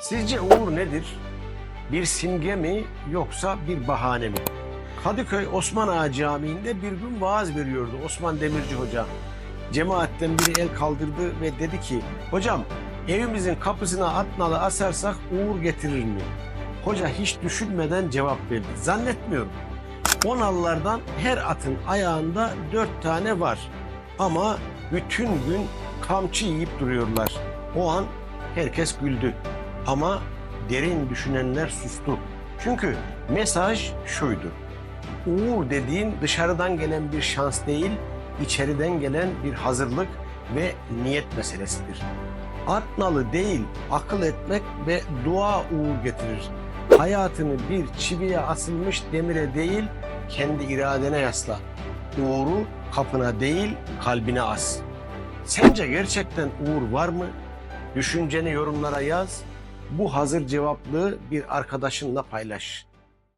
Sizce uğur nedir? Bir simge mi yoksa bir bahane mi? Kadıköy Osman Ağa Camii'nde bir gün vaaz veriyordu Osman Demirci Hoca. Cemaatten biri el kaldırdı ve dedi ki, hocam evimizin kapısına atnalı asarsak uğur getirir mi? Hoca hiç düşünmeden cevap verdi. Zannetmiyorum. Onallardan her atın ayağında dört tane var. Ama bütün gün kamçı yiyip duruyorlar. O an herkes güldü. Ama derin düşünenler sustu. Çünkü mesaj şuydu. Uğur dediğin dışarıdan gelen bir şans değil, içeriden gelen bir hazırlık ve niyet meselesidir. Atnalı değil, akıl etmek ve dua uğur getirir. Hayatını bir çiviye asılmış demire değil, kendi iradene yasla. Uğuru kapına değil, kalbine as. Sence gerçekten uğur var mı? Düşünceni yorumlara yaz. Bu hazır cevaplığı bir arkadaşınla paylaş.